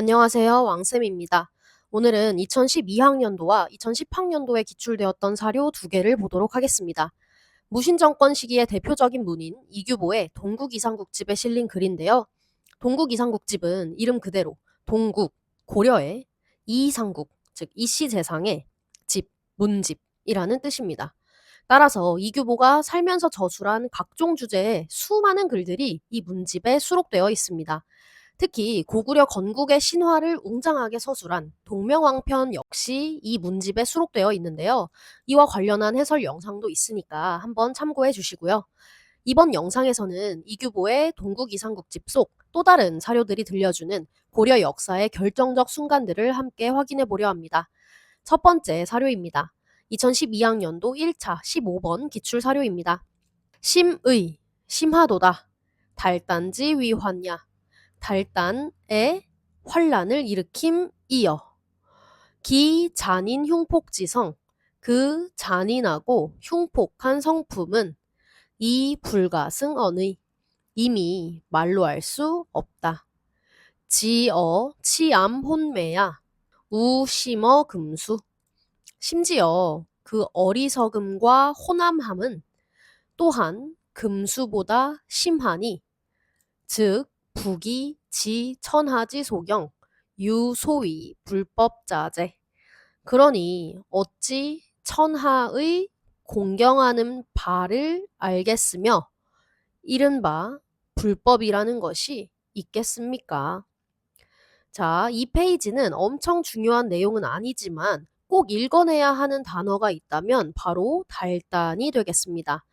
안녕하세요. 왕쌤입니다. 오늘은 2012학년도와 2010학년도에 기출되었던 사료 두 개를 보도록 하겠습니다. 무신정권 시기의 대표적인 문인 이규보의 동국이상국집에 실린 글인데요. 동국이상국집은 이름 그대로 동국, 고려의 이상국, 즉 이씨 재상의 집, 문집이라는 뜻입니다. 따라서 이규보가 살면서 저술한 각종 주제의 수많은 글들이 이 문집에 수록되어 있습니다. 특히 고구려 건국의 신화를 웅장하게 서술한 동명왕편 역시 이 문집에 수록되어 있는데요. 이와 관련한 해설 영상도 있으니까 한번 참고해 주시고요. 이번 영상에서는 이규보의 동국이상국집 속 또 다른 사료들이 들려주는 고려 역사의 결정적 순간들을 함께 확인해 보려 합니다. 첫 번째 사료입니다. 2012학년도 1차 15번 기출 사료입니다. 심의, 심하도다. 달단지 위환야. 달단의 환란을 일으킴 이어 기 잔인 흉폭지성 그 잔인하고 흉폭한 성품은 이 불가승 언의 이미 말로 알 수 없다. 지어 치암 혼매야 우심어 금수 심지어 그 어리석음과 호남함은 또한 금수보다 심하니 즉 북이 지 천하지 소경 유소위 불법자재 그러니 어찌 천하의 공경하는 바를 알겠으며 이른바 불법이라는 것이 있겠습니까? 자, 이 페이지는 엄청 중요한 내용은 아니지만 꼭 읽어내야 하는 단어가 있다면 바로 달단이 되겠습니다.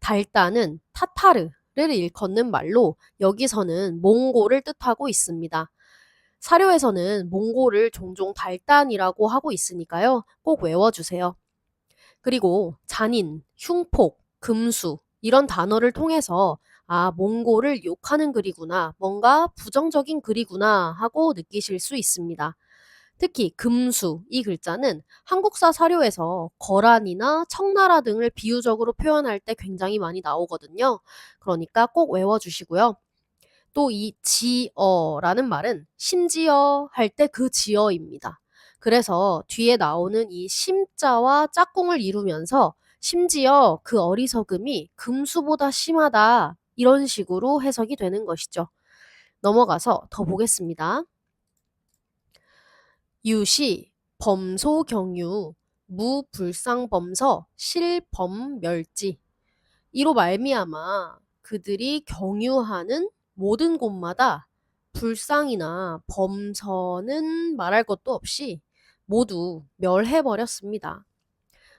달단은 타타르, 를 일컫는 말로 여기서는 몽골을 뜻하고 있습니다. 사료에서는 몽골을 종종 달단이라고 하고 있으니까요. 꼭 외워주세요. 그리고 잔인, 흉폭, 금수 이런 단어를 통해서 아, 몽골을 욕하는 글이구나, 뭔가 부정적인 글이구나 하고 느끼실 수 있습니다. 특히 금수 이 글자는 한국사 사료에서 거란이나 청나라 등을 비유적으로 표현할 때 굉장히 많이 나오거든요. 그러니까 꼭 외워주시고요. 또 이 지어라는 말은 심지어 할 때 그 지어입니다. 그래서 뒤에 나오는 이 심자와 짝꿍을 이루면서 심지어 그 어리석음이 금수보다 심하다 이런 식으로 해석이 되는 것이죠. 넘어가서 더 보겠습니다. 유시, 범소경유, 무불상범서, 실범멸지. 이로 말미암아 그들이 경유하는 모든 곳마다 불상이나 범서는 말할 것도 없이 모두 멸해버렸습니다.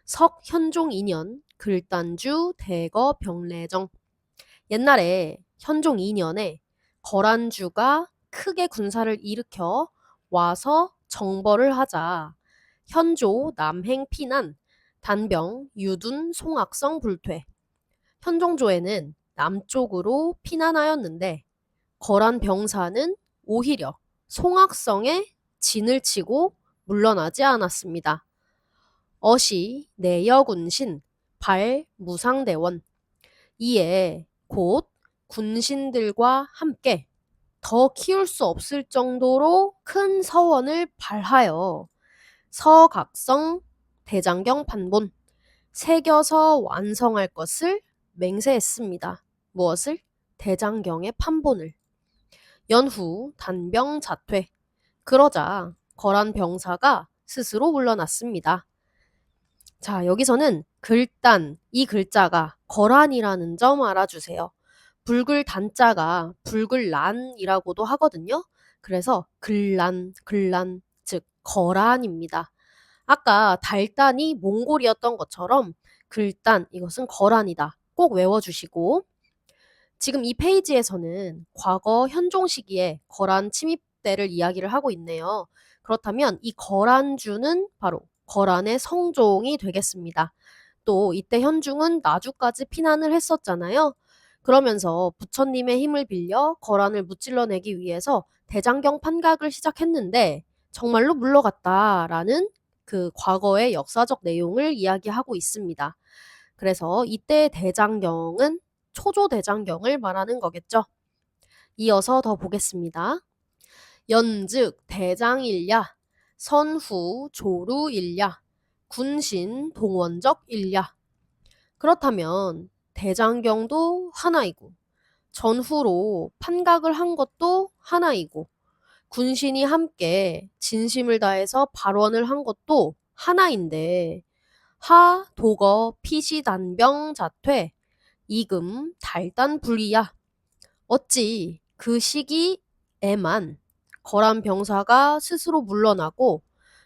석현종 2년 글단주 대거 병래정 옛날에 현종 2년에 거란주가 크게 군사를 일으켜 와서 정벌을 하자. 현조 남행 피난 단병 유둔 송악성 불퇴. 현종조에는 남쪽으로 피난하였는데 거란 병사는 오히려 송악성에 진을 치고 물러나지 않았습니다. 어시 내여군신 발 무상대원. 이에 곧 군신들과 함께 더 키울 수 없을 정도로 큰 서원을 발하여 서각성 대장경 판본 새겨서 완성할 것을 맹세했습니다. 무엇을? 대장경의 판본을. 연후 단병 자퇴. 그러자 거란 병사가 스스로 물러났습니다. 자, 여기서는 글단, 이 글자가 거란이라는 점 알아주세요. 붉을 단자가 붉을란이라고도 하거든요. 그래서 글란, 글란, 즉 거란입니다. 아까 달단이 몽골이었던 것처럼 글단, 이것은 거란이다. 꼭 외워주시고 지금 이 페이지에서는 과거 현종 시기에 거란 침입 때를 이야기를 하고 있네요. 그렇다면 이 거란주는 바로 거란의 성종이 되겠습니다. 또 이때 현중은 나주까지 피난을 했었잖아요. 그러면서 부처님의 힘을 빌려 거란을 무찔러내기 위해서 대장경 판각을 시작했는데 정말로 물러갔다라는 그 과거의 역사적 내용을 이야기하고 있습니다. 그래서 이때 대장경은 초조 대장경을 말하는 거겠죠. 이어서 더 보겠습니다. 연즉 대장일야, 선후 조루일야, 군신 동원적 일야. 그렇다면 대장경도 하나이고 전후로 판각을 한 것도 하나이고 군신이 함께 진심을 다해서 발언을 한 것도 하나인데 하 도거 피시 단병 자퇴 이금 달단 불이야 어찌 그 시기에만 거란 병사가 스스로 물러나고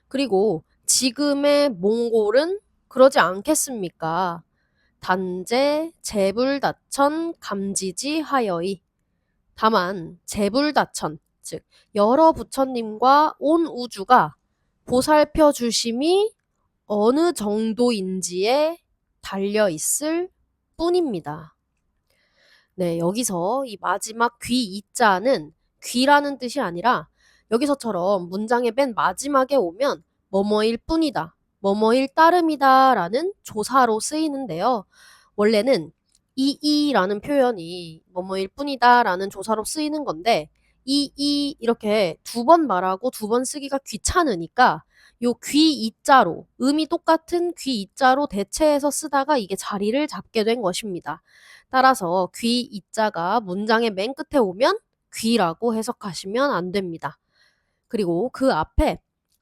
그리고 지금의 몽골은 그러지 않겠습니까? 단제 재불다천 감지지 하여이. 다만 재불다천 즉 여러 부처님과 온 우주가 보살펴 주심이 어느 정도인지에 달려 있을 뿐입니다. 네, 여기서 이 마지막 귀 이자는 귀라는 뜻이 아니라 여기서처럼 문장의 맨 마지막에 오면 뭐뭐일 뿐이다, 뭐뭐일 따름이다 라는 조사로 쓰이는데요. 원래는 이이라는 표현이 뭐뭐일 뿐이다 라는 조사로 쓰이는 건데 이이 이렇게 두 번 말하고 두 번 쓰기가 귀찮으니까 요 귀 이자로 음이 똑같은 귀 이자로 대체해서 쓰다가 이게 자리를 잡게 된 것입니다. 따라서 귀 이자가 문장의 맨 끝에 오면 귀라고 해석하시면 안 됩니다. 그리고 그 앞에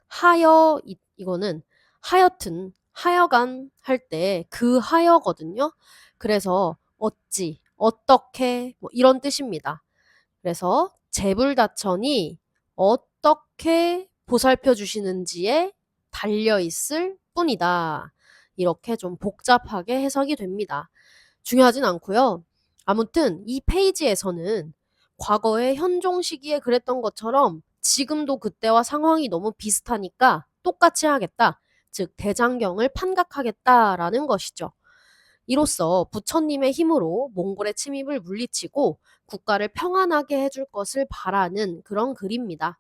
하여 이, 이거는 하여튼 하여간 할 때 그 하여거든요. 그래서 어찌 어떻게 뭐 이런 뜻입니다. 그래서 재불다천이 어떻게 보살펴 주시는지에 달려 있을 뿐이다. 이렇게 좀 복잡하게 해석이 됩니다. 중요하진 않고요. 아무튼 이 페이지에서는 과거의 현종 시기에 그랬던 것처럼 지금도 그때와 상황이 너무 비슷하니까 똑같이 하겠다. 즉 대장경을 판각하겠다라는 것이죠. 이로써 부처님의 힘으로 몽골의 침입을 물리치고 국가를 평안하게 해줄 것을 바라는 그런 글입니다.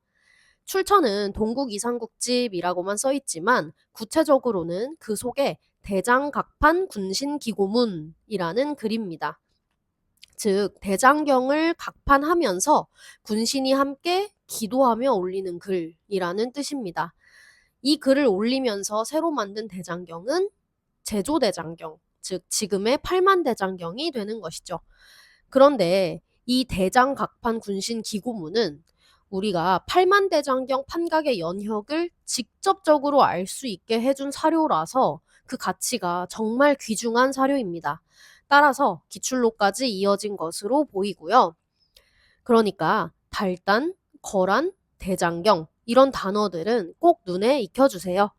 출처는 동국 이상국집이라고만 써 있지만 구체적으로는 그 속에 대장각판 군신기고문이라는 글입니다. 즉 대장경을 각판하면서 군신이 함께 기도하며 올리는 글이라는 뜻입니다. 이 글을 올리면서 새로 만든 대장경은 제조 대장경, 즉 지금의 팔만 대장경이 되는 것이죠. 그런데 이 대장각판 군신 기고문은 우리가 팔만 대장경 판각의 연혁을 직접적으로 알 수 있게 해준 사료라서 그 가치가 정말 귀중한 사료입니다. 따라서 기출로까지 이어진 것으로 보이고요. 그러니까 달단, 거란, 대장경 이런 단어들은 꼭 눈에 익혀주세요.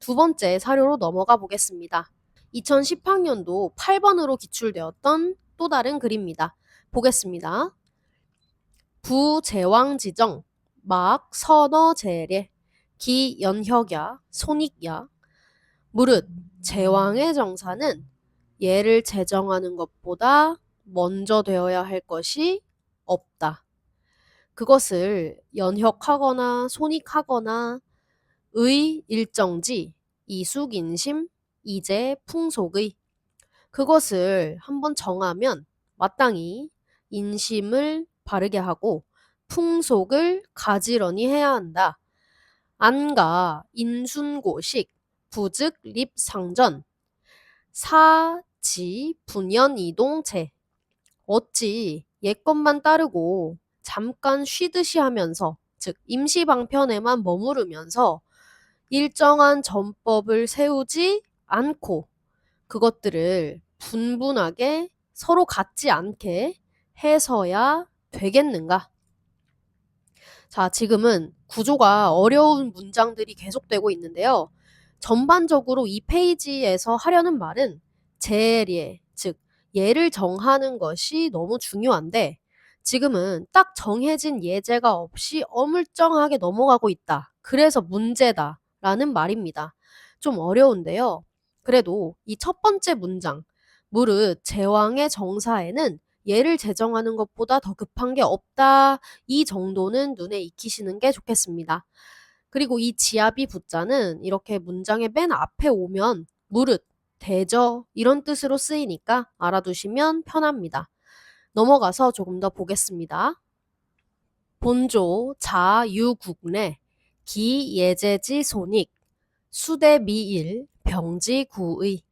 두 번째 사료로 넘어가 보겠습니다. 2010학년도 8번으로 기출되었던 또 다른 글입니다. 보겠습니다. 부제왕 지정, 막 선어 제례, 기연혁야, 손익야, 무릇 제왕의 정사는 예를 제정하는 것보다 먼저 되어야 할 것이 없다. 그것을 연혁하거나 손익하거나 의 일정지, 이숙인심, 이제 풍속의 그것을 한번 정하면 마땅히 인심을 바르게 하고 풍속을 가지런히 해야 한다. 안가 인순고식 부즉 립상전 사지 분연 이동체 어찌 옛것만 따르고 잠깐 쉬듯이 하면서 즉 임시 방편에만 머무르면서 일정한 전법을 세우지 않고 그것들을 분분하게 서로 같지 않게 해서야 되겠는가? 자, 지금은 구조가 어려운 문장들이 계속되고 있는데요. 전반적으로 이 페이지에서 하려는 말은 제례, 즉 예를 정하는 것이 너무 중요한데 지금은 딱 정해진 예제가 없이 어물쩡하게 넘어가고 있다. 그래서 문제다. 라는 말입니다. 좀 어려운데요. 그래도 이 첫 번째 문장, 무릇 제왕의 정사에는 예를 제정하는 것보다 더 급한 게 없다. 이 정도는 눈에 익히시는 게 좋겠습니다. 그리고 이 지압이 붙자는 이렇게 문장의 맨 앞에 오면 무릇, 대저 이런 뜻으로 쓰이니까 알아두시면 편합니다. 넘어가서 조금 더 보겠습니다. 본조 자유국내 기예제지 손익 수대미일 병지구의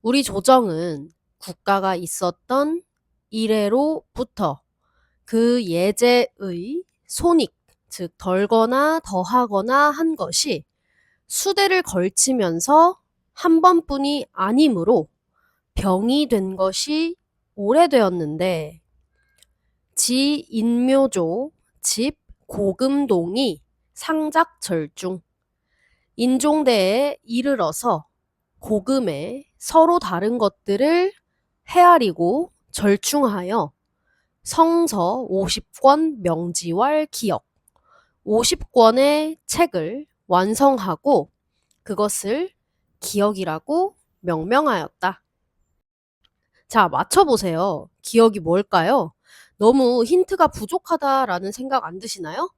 우리 조정은 국가가 있었던 이래로부터 그 예제의 손익 즉 덜거나 더하거나 한 것이 수대를 걸치면서 한 번뿐이 아니므로 병이 된 것이 오래되었는데 지 인묘조 집 고금동이 상작절중 인종대에 이르러서 고금에 서로 다른 것들을 헤아리고 절충하여 성서 50권 명지왈 기억 50권의 책을 완성하고 그것을 기억이라고 명명하였다. 자, 맞춰보세요. 기억이 뭘까요? 너무 힌트가 부족하다라는 생각 안 드시나요?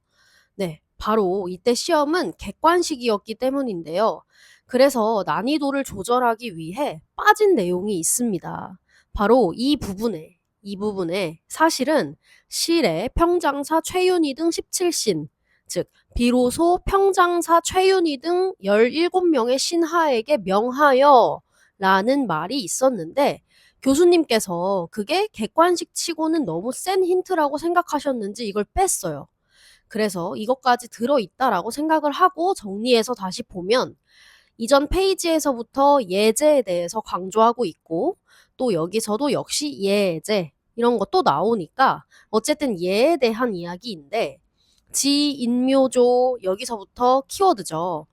네, 바로 이때 시험은 객관식이었기 때문인데요. 그래서 난이도를 조절하기 위해 빠진 내용이 있습니다. 바로 이 부분에, 이 부분에 사실은 실에 평장사 최윤희 등 17신, 즉 비로소 평장사 최윤희 등 17명의 신하에게 명하여 라는 말이 있었는데 교수님께서 그게 객관식 치고는 너무 센 힌트라고 생각하셨는지 이걸 뺐어요. 그래서 이것까지 들어있다라고 생각을 하고 정리해서 다시 보면 이전 페이지에서부터 예제에 대해서 강조하고 있고 또 여기서도 역시 예제 이런 것도 나오니까 어쨌든 예에 대한 이야기인데 지 인묘조 여기서부터 키워드죠.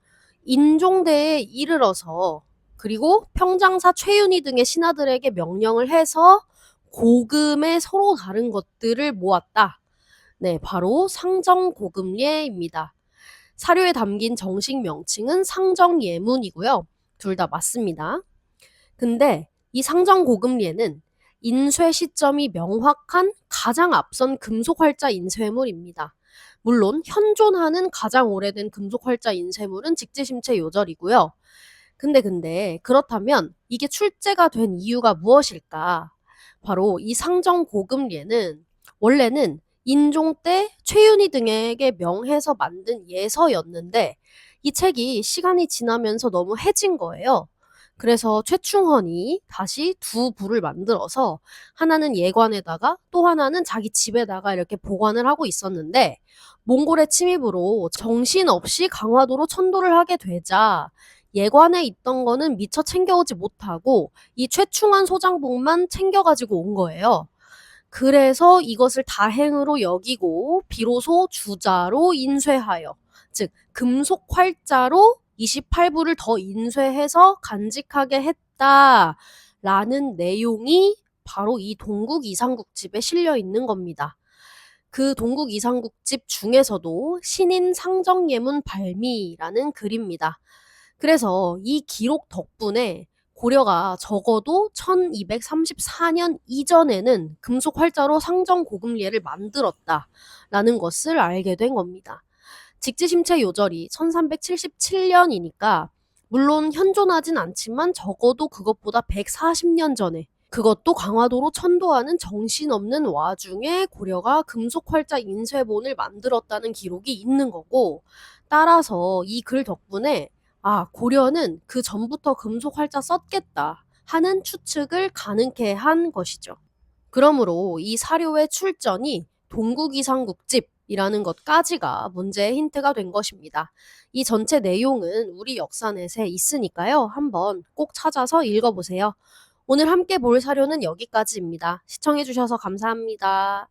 인종대에 이르러서 그리고 평장사 최윤희 등의 신하들에게 명령을 해서 고금의 서로 다른 것들을 모았다. 네, 바로 상정고금례입니다. 사료에 담긴 정식 명칭은 상정예문이고요. 둘 다 맞습니다. 근데 이 상정고금례는 인쇄 시점이 명확한 가장 앞선 금속활자 인쇄물입니다. 물론 현존하는 가장 오래된 금속활자 인쇄물은 직지심체 요절이고요. 근데 근데 그렇다면 이게 출제가 된 이유가 무엇일까? 바로 이 상정 고금례는 원래는 인종 때 최윤희 등에게 명해서 만든 예서였는데 이 책이 시간이 지나면서 너무 해진 거예요. 그래서 최충헌이 다시 두 부를 만들어서 하나는 예관에다가 또 하나는 자기 집에다가 이렇게 보관을 하고 있었는데 몽골의 침입으로 정신없이 강화도로 천도를 하게 되자 예관에 있던 거는 미처 챙겨오지 못하고 이 최충환 소장복만 챙겨가지고 온 거예요. 그래서 이것을 다행으로 여기고 비로소 주자로 인쇄하여 즉 금속 활자로 28부를 더 인쇄해서 간직하게 했다라는 내용이 바로 이 동국 이상국집에 실려 있는 겁니다. 그 동국 이상국집 중에서도 신인 상정예문 발미라는 글입니다. 그래서 이 기록 덕분에 고려가 적어도 1234년 이전에는 금속 활자로 상정 고금례를 만들었다라는 것을 알게 된 겁니다. 직지심체 요절이 1377년이니까 물론 현존하진 않지만 적어도 그것보다 140년 전에 그것도 강화도로 천도하는 정신없는 와중에 고려가 금속활자 인쇄본을 만들었다는 기록이 있는 거고 따라서 이 글 덕분에 아 고려는 그 전부터 금속 활자 썼겠다 하는 추측을 가능케 한 것이죠. 그러므로 이 사료의 출전이 동국이상국집 이라는 것까지가 문제의 힌트가 된 것입니다. 이 전체 내용은 우리 역사넷에 있으니까요. 한번 꼭 찾아서 읽어보세요. 오늘 함께 볼 사료는 여기까지입니다. 시청해주셔서 감사합니다.